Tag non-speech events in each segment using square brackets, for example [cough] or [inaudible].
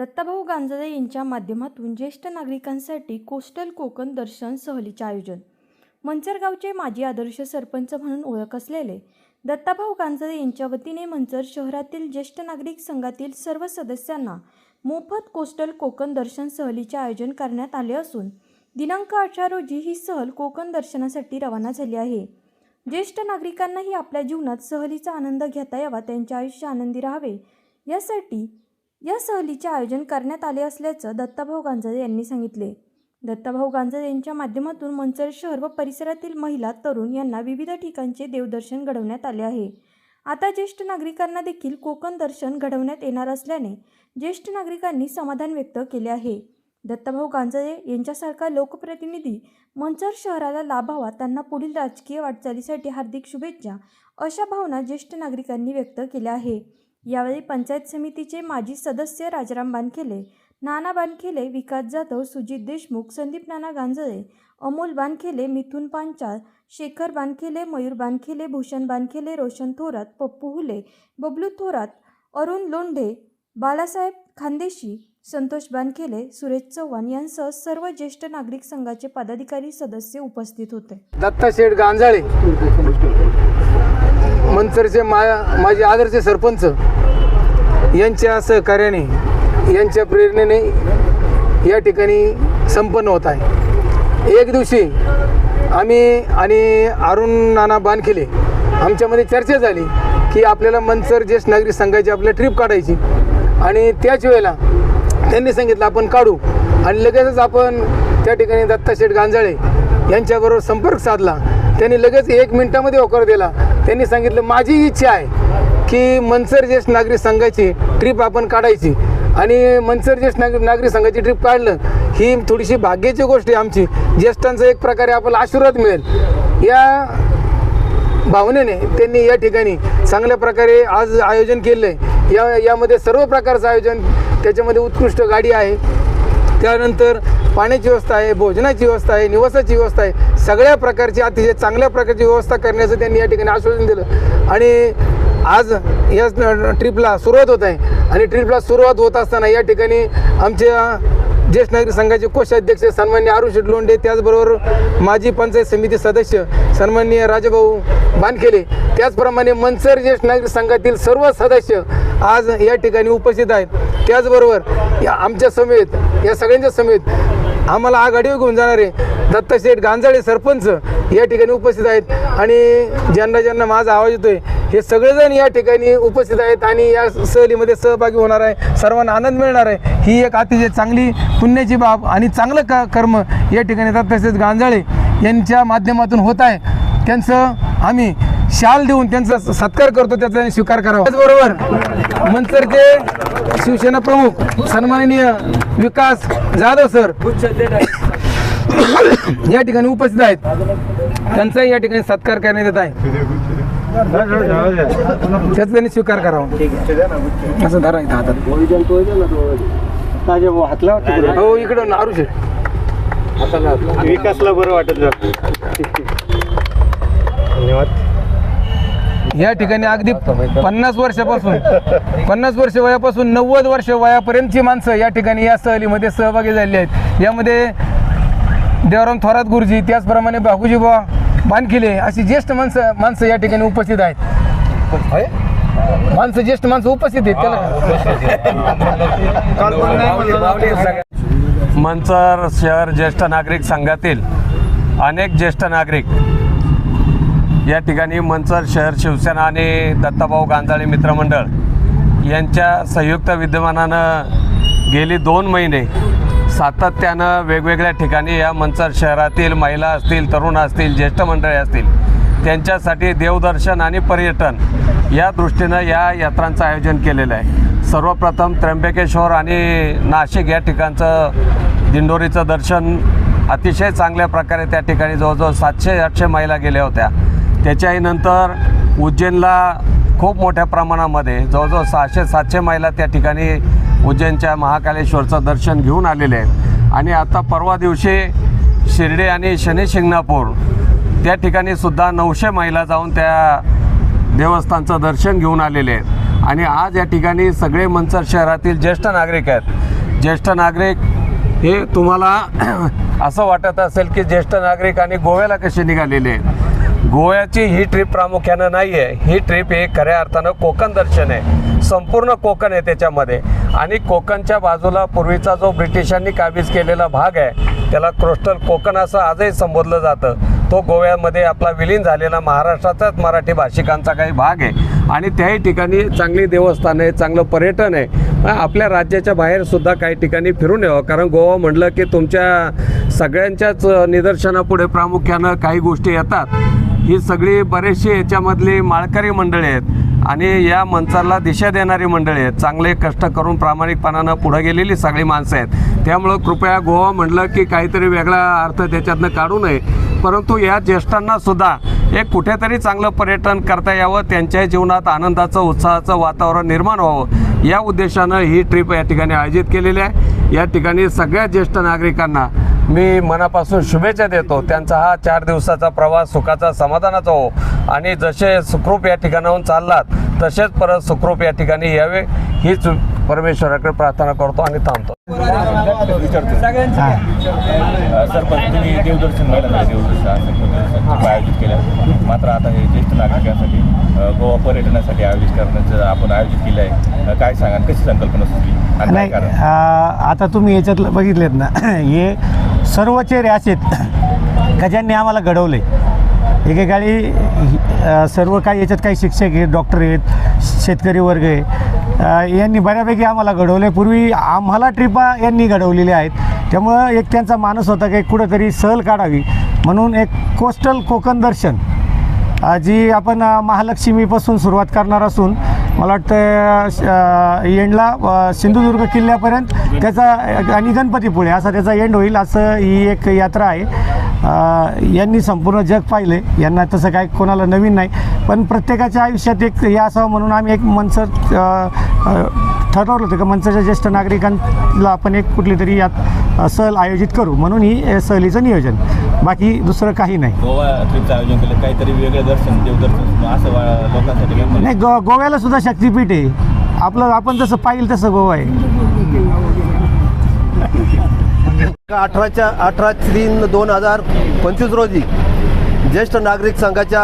दत्ताभाऊ गांजरे यांच्या माध्यमातून ज्येष्ठ नागरिकांसाठी कोस्टल कोकण दर्शन सहलीचे आयोजन. मंचरगावचे माजी आदर्श सरपंच म्हणून ओळख असलेले दत्ताभाऊ गांजरे यांच्या वतीने मंचर शहरातील ज्येष्ठ नागरिक संघातील सर्व सदस्यांना मोफत कोस्टल कोकण दर्शन सहलीचे आयोजन करण्यात आले असून दिनांक अठरा रोजी ही सहल कोकण दर्शनासाठी रवाना झाली आहे. ज्येष्ठ नागरिकांनाही आपल्या जीवनात सहलीचा आनंद घेता यावा त्यांचे आयुष्य आनंदी राहावे यासाठी या सहलीचे आयोजन करण्यात आले असल्याचं दत्ताभाऊ गांजळे यांनी सांगितले. दत्ताभाऊ गांजळे यांच्या माध्यमातून मंचर शहर व परिसरातील महिला तरुण यांना विविध ठिकाणचे देवदर्शन घडवण्यात आले आहे. आता ज्येष्ठ नागरिकांना देखील कोकण दर्शन घडवण्यात येणार असल्याने ज्येष्ठ नागरिकांनी समाधान व्यक्त केले आहे. दत्ताभाऊ गांजळे यांच्यासारखा लोकप्रतिनिधी मंचर शहराला लाभावा त्यांना पुढील राजकीय वाटचालीसाठी हार्दिक शुभेच्छा अशा भावना ज्येष्ठ नागरिकांनी व्यक्त केल्या आहे. यावेळी पंचायत समितीचे माजी सदस्य राजाराम बानखेले नाना बानखेले विकास जाधव सुजित देशमुख संदीप नाना गांजळे अमोल बानखेले मिथुन पांचाळ शेखर बानखेले मयूर बानखेले भूषण बानखेले रोशन थोरात पप्पू हुले बबलू थोरात अरुण लोंढे बाळासाहेब खानदेशी संतोष बानखेले सुरेश चव्हाण यांसह सर्व ज्येष्ठ नागरिक संघाचे पदाधिकारी सदस्य उपस्थित होते. दत्त शेठ गांजाळे. मंचरचे माया माझे आदर्श सरपंच यांच्या सहकार्याने यांच्या प्रेरणेने या ठिकाणी संपन्न होत आहे. एक दिवशी आम्ही आणि अरुण नाना बानखिले आमच्यामध्ये चर्चा झाली की आपल्याला मंचर ज्येष्ठ नागरिक संघाची आपल्याला ट्रिप काढायची. आणि त्याच वेळेला त्यांनी सांगितलं आपण काढू. आणि लगेचच आपण त्या ठिकाणी दत्ता शेठ गांजाळे यांच्याबरोबर संपर्क साधला. त्यांनी लगेच एक मिनिटामध्ये होकार दिला. त्यांनी सांगितलं माझी इच्छा आहे की मनसर ज्येष्ठ नागरिक संघाची ट्रिप आपण काढायची. आणि मनसर ज्येष्ठ नागरिक नागरिक संघाची ट्रिप काढलं. ही थोडीशी भाग्याची गोष्ट आहे आमची. ज्येष्ठांचा एक प्रकारे आपल्याला आशीर्वाद मिळेल. या भावनेने त्यांनी या ठिकाणी चांगल्या प्रकारे आज आयोजन केलं आहे या यामध्ये सर्व प्रकारचं आयोजन त्याच्यामध्ये उत्कृष्ट गाडी आहे. त्यानंतर पाण्याची व्यवस्था आहे भोजनाची व्यवस्था आहे निवासाची व्यवस्था आहे. सगळ्या प्रकारची अतिशय चांगल्या प्रकारची व्यवस्था करण्याचं त्यांनी या ठिकाणी आश्वासन दिलं. आणि आज या ट्रिपला सुरुवात होत आहे. आणि ट्रिपला सुरुवात होत असताना या ठिकाणी आमच्या ज्येष्ठ नागरिक संघाचे कोषाध्यक्ष सन्मान्य अरुण शेठ लोंढे त्याचबरोबर माजी पंचायत समिती सदस्य सन्मान्य राजभाऊ बानखेले त्याचप्रमाणे मनसर ज्येष्ठ नागरिक संघातील सर्व सदस्य आज या ठिकाणी उपस्थित आहेत. त्याचबरोबर या आमच्या समेत या सगळ्यांच्या समेत आम्हाला आघाडीवर घेऊन जाणारे दत्ताशेठ गांजाळे सरपंच या ठिकाणी उपस्थित आहेत. आणि ज्यांना ज्यांना माझा आवाज येतोय हे सगळेजण या ठिकाणी उपस्थित आहेत आणि या सहलीमध्ये सहभागी होणार आहे. सर्वांना आनंद मिळणार आहे. ही एक अतिशय चांगली पुण्याची बाब आणि चांगलं क कर्म या ठिकाणी दत्ताशेठ गांजाळे यांच्या माध्यमातून होत आहे. त्यांचं आम्ही शाल देऊन त्यांचा सत्कार करतो त्याचा स्वीकार करावा. त्याचबरोबर मंचरचे शिवसेना प्रमुख सन्माननीय विकास जाधव सर [coughs] या ठिकाणी उपस्थित आहेत. त्यांचाही या ठिकाणी सत्कार करण्यात येत आहे. त्याचा त्यांनी स्वीकार करावा असं धरा इथं हातात. हातला हो इकडं नारू शेठ विकासला बरं वाटत जात धन्यवाद. या ठिकाणी अगदी पन्नास वर्षापासून पन्नास वर्ष वयापासून नव्वद वर्ष वयापर्यंतची माणसं या ठिकाणी या सहलीमध्ये सहभागी झालेली आहेत. यामध्ये देवराम थोरात गुरुजी त्याचप्रमाणे बागुजी बुवा बानखिले अशी ज्येष्ठ माणसं माणसं या ठिकाणी उपस्थित आहेत. माणसं ज्येष्ठ माणसं उपस्थित आहेत त्याला मंचर शहर ज्येष्ठ नागरिक संघातील अनेक ज्येष्ठ नागरिक या ठिकाणी मंचर शहर शिवसेना आणि दत्ताभाऊ गांजाळे मित्रमंडळ यांच्या संयुक्त विद्यमानानं गेली दोन महिने सातत्यानं वेगवेगळ्या ठिकाणी या मंचर शहरातील महिला असतील तरुण असतील ज्येष्ठ मंडळी असतील त्यांच्यासाठी देवदर्शन आणि पर्यटन या दृष्टीनं या यात्रांचं आयोजन केलेलं आहे. सर्वप्रथम त्र्यंबकेश्वर आणि नाशिक या ठिकाणचं दिंडोरीचं दर्शन अतिशय चांगल्या प्रकारे त्या ठिकाणी जवळजवळ सातशे आठशे महिला गेल्या होत्या. त्याच्याही नंतर उज्जैनला खूप मोठ्या प्रमाणामध्ये जवळजवळ सहाशे सातशे महिला त्या ठिकाणी उज्जैनच्या महाकालेश्वरचं दर्शन घेऊन आलेले आहेत. आणि आता परवा दिवशी शिर्डे आणि शनी शिंगणापूर त्या ठिकाणी सुद्धा नऊशे महिला जाऊन त्या देवस्थानचं दर्शन घेऊन आलेले आहेत. आणि आज या ठिकाणी सगळे मंचर शहरातील ज्येष्ठ नागरिक आहेत. ज्येष्ठ नागरिक हे तुम्हाला [clears throat] असं वाटत असेल की ज्येष्ठ नागरिक आणि गोव्याला कसे निघालेले आहेत? गोव्याची ही ट्रिप प्रामुख्यानं नाही आहे ही ट्रिप हे खऱ्या अर्थानं कोकण दर्शन आहे. संपूर्ण कोकण आहे त्याच्यामध्ये. आणि कोकणच्या बाजूला पूर्वीचा जो ब्रिटिशांनी काबीज केलेला भाग आहे त्याला क्रोस्टल कोकण असं आजही संबोधलं जातं. तो गोव्यामध्ये आपला विलीन झालेला महाराष्ट्राचाच मराठी भाषिकांचा काही भाग आहे. आणि त्याही ठिकाणी चांगली देवस्थानं आहे चांगलं पर्यटन आहे. आपल्या राज्याच्या बाहेरसुद्धा काही ठिकाणी फिरून यावं. कारण गोवा म्हटलं की तुमच्या सगळ्यांच्याच निदर्शनापुढे प्रामुख्यानं काही गोष्टी येतात. ही सगळी बरेचशी याच्यामधली माळकरी मंडळी आहेत. आणि या मंचाला दिशा देणारी मंडळी आहेत. चांगले कष्ट करून प्रामाणिकपणानं पुढे गेलेली सगळी माणसं आहेत. त्यामुळं कृपया गोवा म्हटलं की काहीतरी वेगळा अर्थ त्याच्यातनं काढू नये. परंतु या ज्येष्ठांना सुद्धा एक कुठेतरी चांगलं पर्यटन करता यावं त्यांच्या जीवनात आनंदाचं उत्साहाचं वातावरण निर्माण व्हावं. या उद्देशानं ही ट्रिप या ठिकाणी आयोजित केलेली आहे. या ठिकाणी सगळ्या ज्येष्ठ नागरिकांना मी मनापासून शुभेच्छा देतो. त्यांचा हा चार दिवसाचा प्रवास सुखाचा समाधानाचा हो. आणि जसे सुखरूप या ठिकाणाहून चाललात तसेच परत सुखरूप या ठिकाणी यावे हीच परमेश्वराकडे प्रार्थना करतो आणि थांबतो. सरपंच तुम्ही देवदर्शन महिला देवदर्शन असं खूप आयोजित केलं. मात्र आता हे ज्येष्ठ नागरिकांसाठी गोवा पर्यटनासाठी आयोजित करण्याचं आपण आयोजित केलं आहे काय सांगा कशी संकल्पना सुचली? आणि काय नाही आता तुम्ही याच्यातलं बघितलेत ना [clears throat] हे सर्व चेहरे असेत का ज्यांनी आम्हाला घडवले. एकेकाळी सर्व काही याच्यात काही शिक्षक आहेत डॉक्टर आहेत शेतकरी वर्ग आहे. यांनी बऱ्यापैकी आम्हाला घडवले. पूर्वी आम्हाला ट्रिपा यांनी घडवलेल्या आहेत. त्यामुळं एक त्यांचा मानस होता की कुठंतरी सहल काढावी. म्हणून एक कोस्टल कोकण दर्शन जी आपण महालक्ष्मीपासून सुरुवात करणार असून मला वाटतं एंडला सिंधुदुर्ग किल्ल्यापर्यंत त्याचा आणि गणपतीपुळे असा त्याचा एंड होईल असं ही एक यात्रा आहे. यांनी संपूर्ण जग पाहिले यांना तसं काय कोणाला नवीन नाही. पण प्रत्येकाच्या आयुष्यात एक हे असावं म्हणून आम्ही एक मनसर ठरवलं होतं की मनसाच्या ज्येष्ठ नागरिकांना आपण एक कुठली तरी यात सहल आयोजित करू. म्हणून ही सहलीचं नियोजन. बाकी दुसरं काही नाही. गोवा ट्रिपचं आयोजन केलं काहीतरी वेगळं दर्शन देवदर्शन असं वा- लोकांसाठी काय नाही गो गोव्याला सुद्धा शक्तिपीठ आहे. आपलं आपण जसं पाहिलं तसं गोवा आहे. अठराच्या अठरा तीन दोन हजार पंचवीस रोजी ज्येष्ठ नागरिक संघाच्या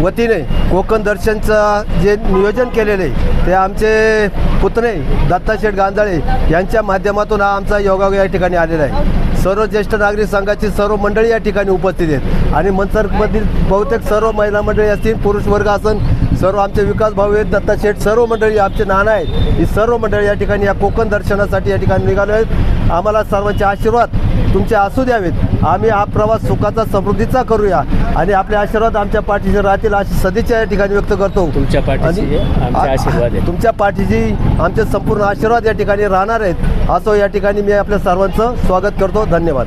वतीने कोकण दर्शनचं जे नियोजन केलेले ते आमचे पुतणे दत्ताशेठ गांजाळे यांच्या माध्यमातून हा आमचा योगायोग या ठिकाणी आलेला आहे. सर्व ज्येष्ठ नागरिक संघाची सर्व मंडळी या ठिकाणी उपस्थित आहेत. आणि मंचरमधील बहुतेक सर्व महिला मंडळी असतील पुरुष वर्ग असन सर्व आमचे विकास भाऊ आहेत दत्ताशेठ सर्व मंडळी आमचे नाना आहेत ही सर्व मंडळी या ठिकाणी या कोकण दर्शनासाठी या ठिकाणी निघाले आहेत. आम्हाला सर्वांचे आशीर्वाद तुमचे असू द्यावेत. आम्ही हा प्रवास सुखाचा समृद्धीचा करूया आणि आपले आशीर्वाद आमच्या पाठीशी राहतील अशी सदिच्छा या ठिकाणी व्यक्त करतो. तुमच्या पाठीशी आशीर्वाद. तुमच्या पाठीशी आमचे संपूर्ण आशीर्वाद या ठिकाणी राहणार आहेत. असं या ठिकाणी मी आपल्या सर्वांचं स्वागत करतो. धन्यवाद.